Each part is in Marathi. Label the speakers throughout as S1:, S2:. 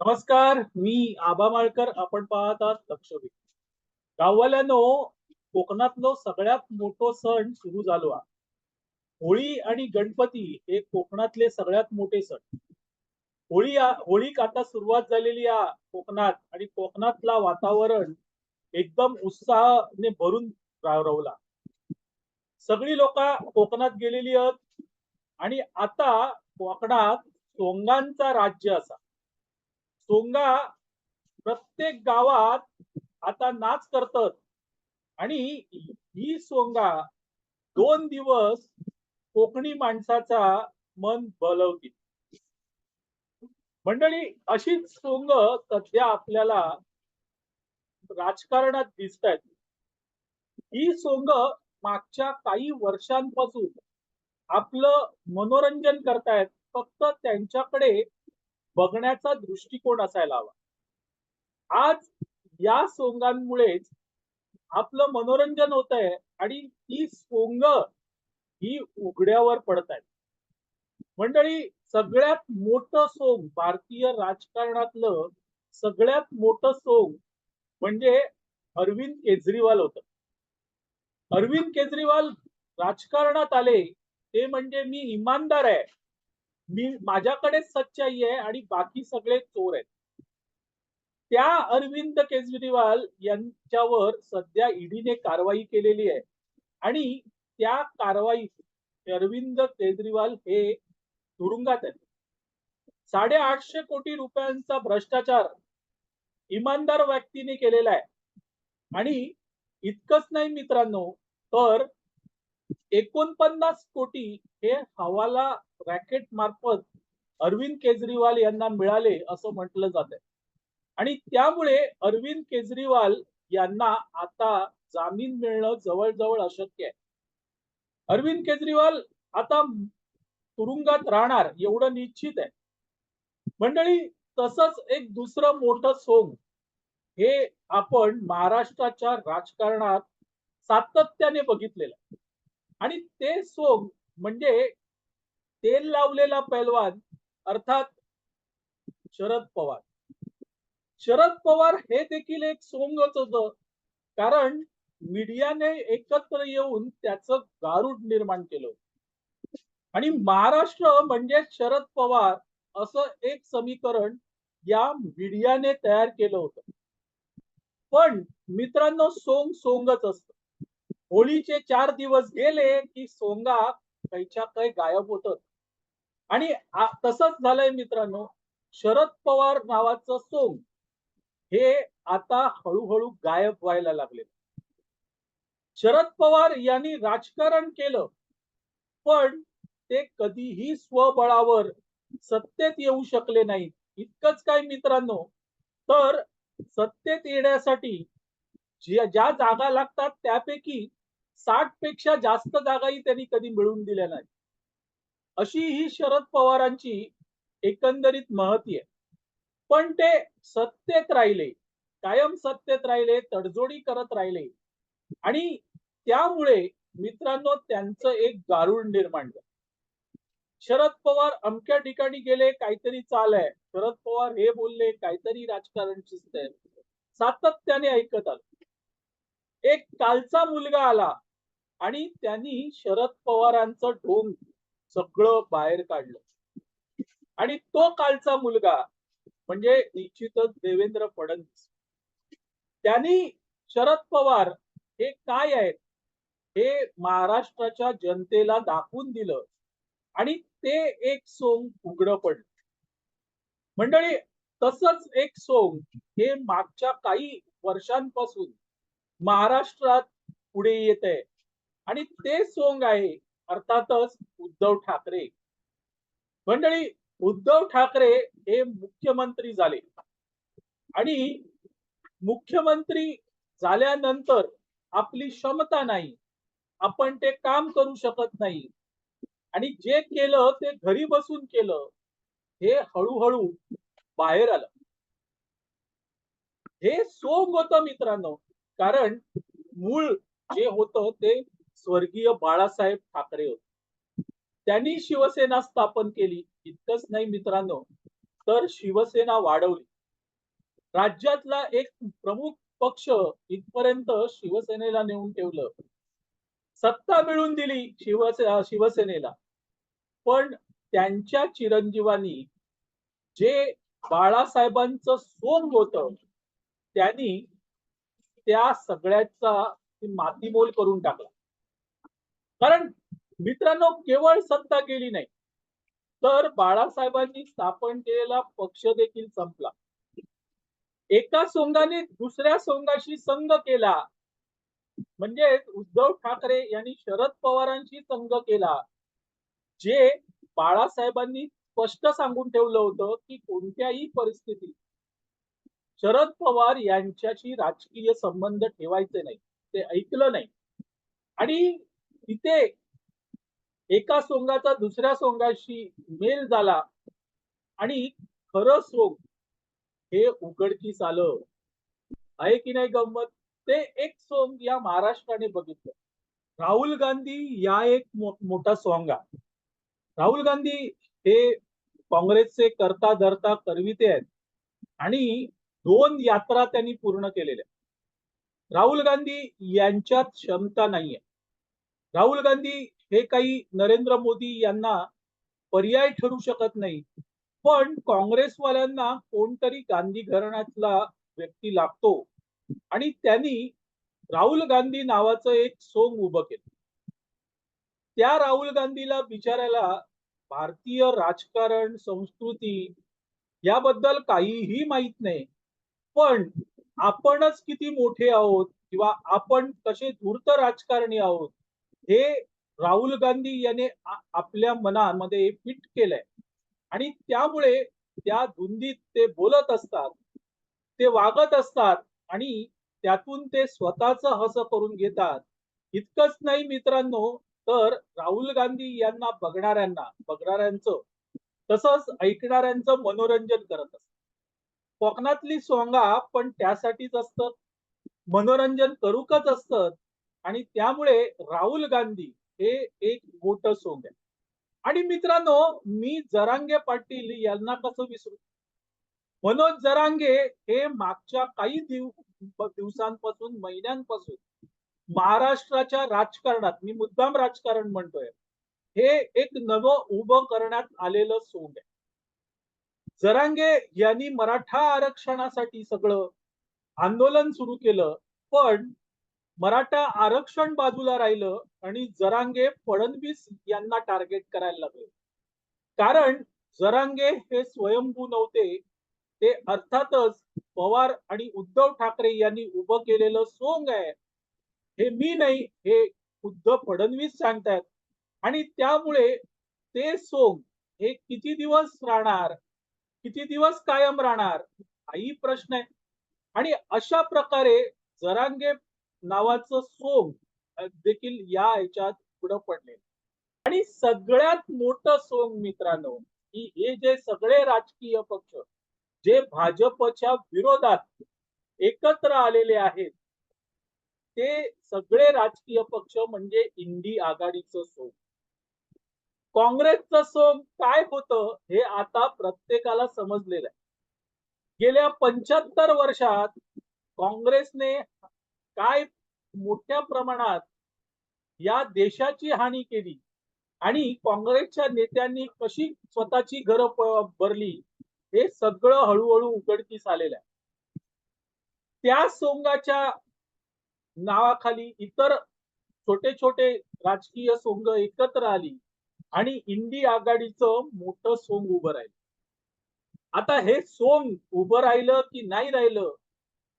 S1: नमस्कार मी आबा माळकर. आपण पाहत आहात लक्षवेध गाववाल्यानो कोकणातलो सगळ्यात मोठो सण सुरू झालो हा होळी आणि गणपती हे कोकणातले सगळ्यात मोठे सण. होळी होळीक आता सुरुवात झालेली आहे कोकणात आणि कोकणातला वातावरण एकदम उत्साहाने भरून रावरवला. रावला सगळी लोक कोकणात गेलेली आहेत आणि आता कोकणात सोंगांचा राज्य असा. सोंगा प्रत्येक गावात आता नाच करतात. आणि ही सोंगा दोन दिवस कोकणी माणसाचा मन बलवतील मंडळी अशीच सोंग सध्या आपल्याला राजकारणात दिसत आहेत ही सोंग मागच्या काही वर्षांपासून आपलं मनोरंजन करतायत. फक्त त्यांच्याकडे बघण्याचा दृष्टिकोन असायला हवा. आज या सोंगांमुळेच आपलं मनोरंजन होत आहे आणि ही सोंग ही उघड्यावर पडत आहेत मंडळी सगळ्यात मोठं सोंग भारतीय राजकारणातलं सगळ्यात मोठं सोंग म्हणजे अरविंद केजरीवाल होत. अरविंद केजरीवाल राजकारणात आले ते म्हणजे मी इमानदार आहे. मी माझ्याकडे सच्चाई आहे आणि बाकी सगळे चोर आहेत. त्या अरविंद केजरीवाल यांच्यावर सध्या ईडीने कारवाई केलेली आहे. आणि त्या कारवाईत अरविंद केजरीवाल हे तुरुंगात आहेत. साडेआठशे कोटी रुपयांचा भ्रष्टाचार इमानदार व्यक्तीने केलेला आहे. आणि इतकंच नाही मित्रांनो तर एकोणपन्नास कोटी हे हवाला रॅकेट मार्फत अरविंद केजरीवाल यांना मिळाले असं म्हटलं जात आहे. आणि त्यामुळे अरविंद केजरीवाल यांना आता जामीन मिळणं जवळजवळ अशक्य आहे. अरविंद केजरीवाल आता तुरुंगात राहणार एवढं निश्चित आहे. मंडळी तसंच एक दुसरं मोठं सोंग. हे आपण महाराष्ट्राच्या राजकारणात सातत्याने बघितलेलं आहे. आणि ते सोंग म्हणजे तेल लावलेला पैलवान अर्थात शरद पवार. शरद पवार हे देखील एक सोंगच होत कारण मीडियाने एकत्र येऊन त्याच गारुड निर्माण केलं. आणि महाराष्ट्र म्हणजे शरद पवार असं एक समीकरण या मीडियाने तयार केलं होतं. पण मित्रांनो सोंग सोंगच असत. होळीचे चार दिवस गेले की सोंगा कैच्या काही गायब होत. आणि तसंच झालंय मित्रांनो शरद पवार नावाचं सोंग हे आता हळूहळू गायब व्हायला लागले. शरद पवार यांनी राजकारण केलं पण ते कधीही स्वबळावर सत्तेत येऊ शकले नाहीत. इतकंच काय मित्रांनो तर सत्तेत येण्यासाठी ज्या ज्या जागा लागतात त्यापैकी साठपेक्षा जास्त जागाही त्यांनी कधी मिळवून दिल्या नाही अशी ही शरद पवारांची एकंदरीत महती आहे. पण ते सत्तेत राहिले कायम सत्तेत राहिले तडजोडी करत राहिले. आणि त्यामुळे मित्रांनो त्यांचं एक गारुड निर्माण झालं. शरद पवार अमक्या ठिकाणी गेले काहीतरी चाल आहे शरद पवार हे बोलले काहीतरी राजकारण शिस्त आहे. सातत्याने ऐकत आलं. एक कालचा मुलगा आला आणि त्यांनी शरद पवारांचं ढोंग सगळं बाहेर काढलं. आणि तो कालचा मुलगा म्हणजे निश्चितच देवेंद्र फडणवीस. त्यांनी शरद पवार हे काय आहेत? हे महाराष्ट्राच्या जनतेला दाखवून दिलं आणि ते एक सोंग उघड पडलं. मंडळी तसंच एक सोंग हे मागच्या काही वर्षांपासून महाराष्ट्रात पुढे येत आहे. आणि ते सोंग आहे अर्थातच उद्धव ठाकरे. मंडळी उद्धव ठाकरे हे मुख्यमंत्री झाले. आणि मुख्यमंत्री झाल्यानंतर आपली क्षमता नाही. आपण ते काम करू शकत नाही. आणि जे केलं ते घरी बसून केलं हे हळूहळू बाहेर आलं. हे सोंग होतं मित्रांनो. कारण मूळ जे होतं ते स्वर्गीय बाळासाहेब ठाकरे होते. त्यांनी शिवसेना स्थापन केली. इतकंच नाही मित्रांनो तर शिवसेना वाढवली. राज्यातला एक प्रमुख पक्ष इथपर्यंत शिवसेनेला नेऊन ठेवलं. सत्ता मिळून दिली शिवसे शिवसेनेला. पण त्यांच्या चिरंजीवानी जे बाळासाहेबांचं सोंग होत त्यांनी त्या सगळ्याचा मातीमोल करून टाकला. कारण मित्रांनो केवळ सत्ता गेली नाही तर बाळासाहेबांनी स्थापन केलेला पक्ष देखील संपला. एका सोंगाने दुसऱ्या सोंगाशी संघ केला. म्हणजे उद्धव ठाकरे यांनी शरद पवारांशी संघ केला जे बाळासाहेबांनी स्पष्ट सांगून ठेवलं होतं की कोणत्याही परिस्थितीत शरद पवार यांच्याशी राजकीय संबंध ठेवायचे नाही. ते ऐकलं नाही. आणि तिथे एका सोंगाचा दुसऱ्या सोंगाशी मेल झाला. आणि खरं सोंग हे उघडकीस आलं. आहे की नाही गंमत? ते एक सोंग या महाराष्ट्राने बघितलं. राहुल गांधी या एक मो- मोठा सॉंग आहे. राहुल गांधी हे काँग्रेसचे करता धरता करविते आहेत. आणि दोन यात्रा त्यांनी पूर्ण केलेल्या राहुल गांधी यांच्यात क्षमता नाहीये. राहुल गांधी हे काही नरेंद्र मोदी यांना पर्याय ठरू शकत नाही पण काँग्रेसवाल्यांना कोणतरी गांधी घराण्यातला व्यक्ती लागतो. आणि त्यांनी राहुल गांधी नावाचं एक सोंग उभं केलं. त्या राहुल गांधीला बिचारायला भारतीय राजकारण संस्कृती याबद्दल काहीही माहीत नाही. पण आपणच किती मोठे आहोत किंवा आपण कसे धूर्त राजकारणी आहोत हे राहुल गांधी याने आपल्या मनामध्ये फिट केलंय. आणि त्यामुळे त्या धुंदीत ते बोलत असतात ते वागत असतात आणि त्यातून ते स्वतःच हस करून घेतात. इतकंच नाही मित्रांनो तर राहुल गांधी यांना बघणाऱ्यांना बघणाऱ्यांचं तसंच ऐकणाऱ्यांचं मनोरंजन करत असत कोकणातली सोंगा पण त्यासाठीच असतं मनोरंजन करूकच असतं आणि त्यामुळे राहुल गांधी हे एक मोठं सोंग आहे. आणि मित्रांनो मी जरांगे पाटील यांना कसं विसरू? मनोज जरांगे हे मागच्या काही दिव दिवसांपासून महिन्यांपासून महाराष्ट्राच्या राजकारणात मी मुद्दाम राजकारण म्हणतोय हे एक नवं उभं करण्यात आलेलं सोंग आहे. जरांगे यांनी मराठा आरक्षणासाठी सगळं आंदोलन सुरू केलं पण मराठा आरक्षण बाजूला राहिलं आणि जरांगे फडणवीस यांना टार्गेट करायला लागले. कारण जरांगे हे स्वयंभू नव्हते ते अर्थातच पवार आणि उद्धव ठाकरे यांनी उभं केलेलं सोंग आहे. हे मी नाही हे खुद्द फडणवीस सांगतायत. आणि त्यामुळे ते सोंग हे किती दिवस राहणार? किती दिवस कायम राहणार? हाही प्रश्न आहे. आणि अशा प्रकारे जरांगे नावाचं सोंग देखील या ह्याच्यात पुढं पडले. आणि सगळ्यात मोठं सोंग मित्रांनो की हे जे सगळे राजकीय पक्ष जे भाजपच्या विरोधात एकत्र आलेले आहेत ते सगळे राजकीय पक्ष म्हणजे इंडी आघाडीचं सोंग काँग्रेसचं सोंग काय होतं हे आता प्रत्येकाला समजलेलं आहे. गेल्या पंच्याहत्तर वर्षात काँग्रेसने काय मोठ्या प्रमाणात या देशाची हानी केली आणि काँग्रेसच्या नेत्यांनी कशी स्वतःची घरं भरली हे सगळं हळूहळू उघडकीस आलेलं आहे. त्या सोंगाच्या नावाखाली इतर छोटे छोटे राजकीय सोंग एकत्र आली. आणि इंडी आघाडीचं मोठं सोंग उभं राहिलं. आता हे सोंग उभं राहिलं की नाही राहिलं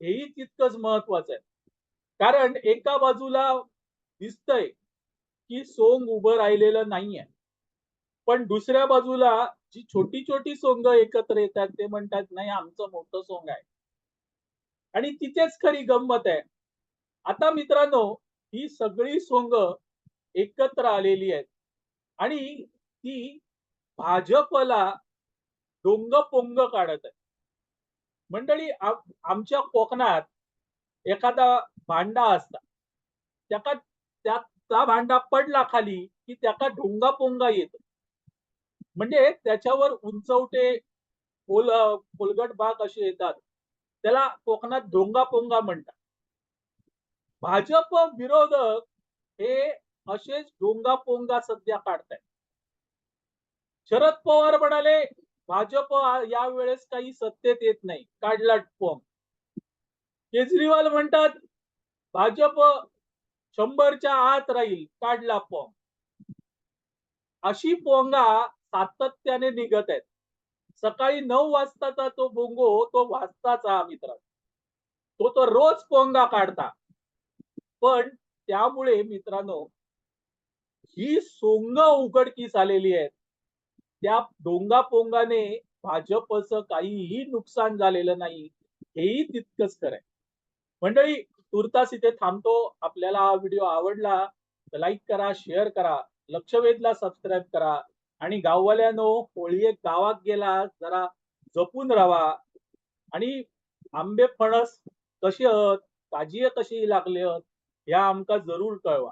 S1: हेही तितकंच महत्वाचं आहे. कारण एका बाजूला दिसतंय की सोंग उभं राहिलेलं नाहीये. पण दुसऱ्या बाजूला जी छोटी छोटी सोंग एकत्र येतात ते म्हणतात नाही आमचं मोठं सोंग आहे. आणि तिथेच खरी गंमत आहे. आता मित्रांनो ही सगळी सोंग एकत्र आलेली आहेत. आणि ती भाजपला डोंग पोंग काढत आहे. मंडळी आमच्या कोकणात एखादा भांडा असता त्याका त्या त्या भांडा पडला खाली की त्याका ढोंगा पोंगा येतो. म्हणजे त्याच्यावर उंचवटे पोल पोलगट भाग असे येतात. त्याला कोकणात ढोंगा पोंगा म्हणतात. भाजप विरोधक हे असेच डोंगा पोंगा सध्या काढतायत. शरद पवार म्हणाले भाजप यावेळेस काही सत्तेत येत नाही. काढला पोंग केजरीवाल म्हणतात भाजप शंभरच्या आत राहील. काढला पोंग अशी पोंगा सातत्याने निघत आहेत. सकाळी नऊ वाजताचा तो बोंगो तो वाजताचा मित्र. तो तर रोज पोंगा काढता. पण त्यामुळे मित्रांनो ही सोंग उघडकीस आलेली आहेत. त्या डोंगा पोंगाने भाजपचं काहीही नुकसान झालेलं नाही हेही तितकंच खरंय मंडळी तुर्तास इथे थांबतो. आपल्याला हा व्हिडिओ आवडला तर लाईक करा शेअर करा लक्षवेधला सबस्क्राईब करा आणि गाववाल्यानो होळी एक गावात गेला जरा जपून राहा. आणि आंबे फणस कशी आहात काजिये कशी लागले आहात ह्या आमका जरूर कळवा.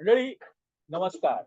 S1: मंडळी नमस्कार.